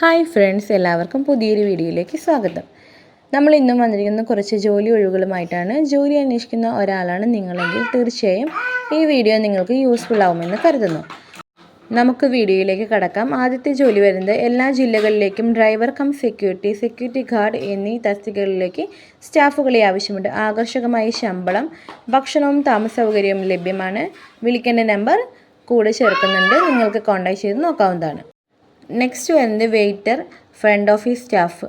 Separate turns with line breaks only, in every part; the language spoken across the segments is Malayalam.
ഹായ് ഫ്രണ്ട്സ് എല്ലാവർക്കും പുതിയൊരു വീഡിയോയിലേക്ക് സ്വാഗതം. നമ്മൾ ഇന്നും വന്നിരിക്കുന്ന കുറച്ച് ജോലി ഒഴിവുകളുമായിട്ടാണ് ജോലി അന്വേഷിക്കുന്ന ഒരാളാണ് നിങ്ങളെങ്കിൽ തീർച്ചയായും ഈ വീഡിയോ നിങ്ങൾക്ക് യൂസ്ഫുൾ ആവുമെന്ന് കരുതുന്നു. നമുക്ക് വീഡിയോയിലേക്ക് കടക്കാം. ആദ്യത്തെ ജോലി വരുന്നത് എല്ലാ ജില്ലകളിലേക്കും driver cum security security guard എന്നീ തസ്തികകളിലേക്ക് സ്റ്റാഫുകളെ ആവശ്യമുണ്ട്. ആകർഷകമായ ശമ്പളം ഭക്ഷണവും താമസ സൗകര്യവും ലഭ്യമാണ്. വിളിക്കേണ്ട നമ്പർ കൂടെ ചേർക്കുന്നുണ്ട്. നിങ്ങൾക്ക് കോൺടാക്ട് ചെയ്ത് നോക്കാവുന്നതാണ്. നെക്സ്റ്റ് വരുന്നത് waiter front office staff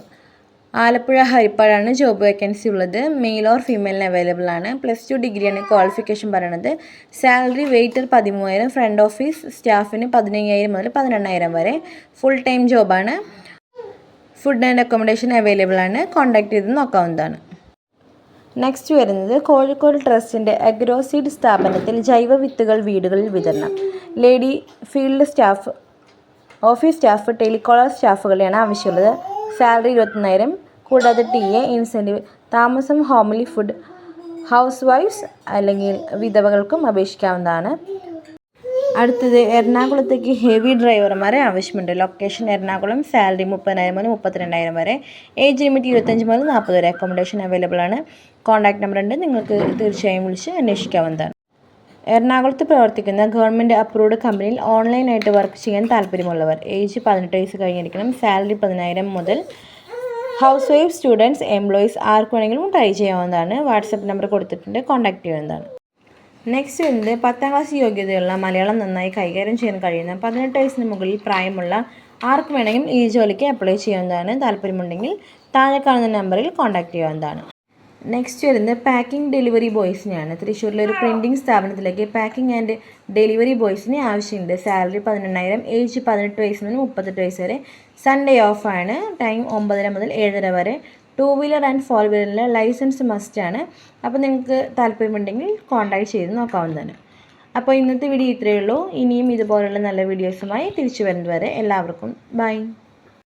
Alappuzha ഹരിപ്പാടാണ് job vacancy ഉള്ളത്. മെയിൽ ഓർ ഫീമെയിലിന് അവൈലബിൾ ആണ്. പ്ലസ് ടു ഡിഗ്രിയാണ് ക്വാളിഫിക്കേഷൻ പറയണത്. സാലറി വെയിറ്റർ പതിമൂവായിരം ഫ്രണ്ട് ഓഫീസ് സ്റ്റാഫിന് പതിനയ്യായിരം മുതൽ പതിനെണ്ണായിരം വരെ. ഫുൾ ടൈം ജോബാണ് ഫുഡ് ആൻഡ് അക്കോമഡേഷൻ അവൈലബിൾ ആണ്. കോൺടാക്ട് ചെയ്ത് നോക്കാവുന്നതാണ്. നെക്സ്റ്റ് വരുന്നത് കോഴിക്കോട് ട്രസ്റ്റിന്റെ അഗ്രോസീഡ് സ്ഥാപനത്തിൽ ജൈവ വിത്തുകൾ വീടുകളിൽ വിതരണം. Lady field staff office staff telecaller സ്റ്റാഫുകളെയാണ് ആവശ്യമുള്ളത്. സാലറി ഇരുപത്തൊന്നായിരം കൂടാതെ ടി എ ഇൻസെന്റീവ് താമസം ഹോംലി ഫുഡ് ഹൗസ് വൈഫ്സ് അല്ലെങ്കിൽ വിധവകൾക്കും അപേക്ഷിക്കാവുന്നതാണ്. അടുത്തത് എറണാകുളത്തേക്ക് ഹെവി ഡ്രൈവർമാരെ ആവശ്യമുണ്ട്. ലൊക്കേഷൻ എറണാകുളം സാലറി മുപ്പതിനായിരം മുതൽ മുപ്പത്തിരണ്ടായിരം വരെ. ഏജ് ലിമിറ്റ് ഇരുപത്തഞ്ച് മുതൽ നാൽപ്പത് വരെ അക്കോമഡേഷൻ അവൈലബിൾ ആണ്. കോൺടാക്ട് നമ്പർ ഉണ്ട്. നിങ്ങൾക്ക് തീർച്ചയായും വിളിച്ച് അന്വേഷിക്കാവുന്നതാണ്. എറണാകുളത്ത് പ്രവർത്തിക്കുന്ന ഗവൺമെന്റ് അപ്രൂവ്ഡ് കമ്പനിയിൽ ഓൺലൈനായിട്ട് വർക്ക് ചെയ്യാൻ താല്പര്യമുള്ളവർ ഏജ് പതിനെട്ട് വയസ്സ് കഴിഞ്ഞിരിക്കണം. സാലറി പതിനായിരം മുതൽ ഹൗസ് വൈഫ് സ്റ്റുഡൻസ് എംപ്ലോയീസ് ആർക്ക് വേണമെങ്കിലും ട്രൈ ചെയ്യാവുന്നതാണ്. വാട്സപ്പ് നമ്പർ കൊടുത്തിട്ടുണ്ട്. കോൺടാക്ട് ചെയ്യുന്നതാണ്. നെക്സ്റ്റ് വരുന്നത് പത്താം ക്ലാസ് യോഗ്യതയുള്ള മലയാളം നന്നായി കൈകാര്യം ചെയ്യാൻ കഴിയുന്ന പതിനെട്ട് വയസ്സിന് മുകളിൽ പ്രായമുള്ള ആർക്ക് വേണമെങ്കിലും ഈ ജോലിക്ക് അപ്ലൈ ചെയ്യാവുന്നതാണ്. താല്പര്യമുണ്ടെങ്കിൽ താഴെ കാണുന്ന നമ്പറിൽ കോൺടാക്ട് ചെയ്യാവുന്നതാണ്. നെക്സ്റ്റ് വരുന്നത് പാക്കിംഗ് ഡെലിവറി ബോയ്സിനെയാണ് തൃശ്ശൂരിലെ ഒരു പ്രിന്റിംഗ് സ്ഥാപനത്തിലേക്ക് പാക്കിംഗ് ആൻഡ് ഡെലിവറി ബോയ്സിന് ആവശ്യമുണ്ട്. സാലറി പതിനെണ്ണായിരം ഏജ് പതിനെട്ട് വയസ്സ് മുതൽ മുപ്പത്തെട്ട് വയസ്സ് വരെ. സൺഡേ ഓഫാണ് ടൈം ഒമ്പതര മുതൽ ഏഴര വരെ. ടു വീലർ ആൻഡ് ഫോർ വീലറിലെ ലൈസൻസ് മസ്റ്റാണ് അപ്പോൾ നിങ്ങൾക്ക് താല്പര്യമുണ്ടെങ്കിൽ കോൺടാക്ട് ചെയ്ത് നോക്കാവുന്നതാണ്. അപ്പോൾ ഇന്നത്തെ വീഡിയോ ഇത്രയേ ഉള്ളൂ. ഇനിയും ഇതുപോലുള്ള നല്ല വീഡിയോസുമായി തിരിച്ചു വരുന്നത് വരെ എല്ലാവർക്കും ബൈ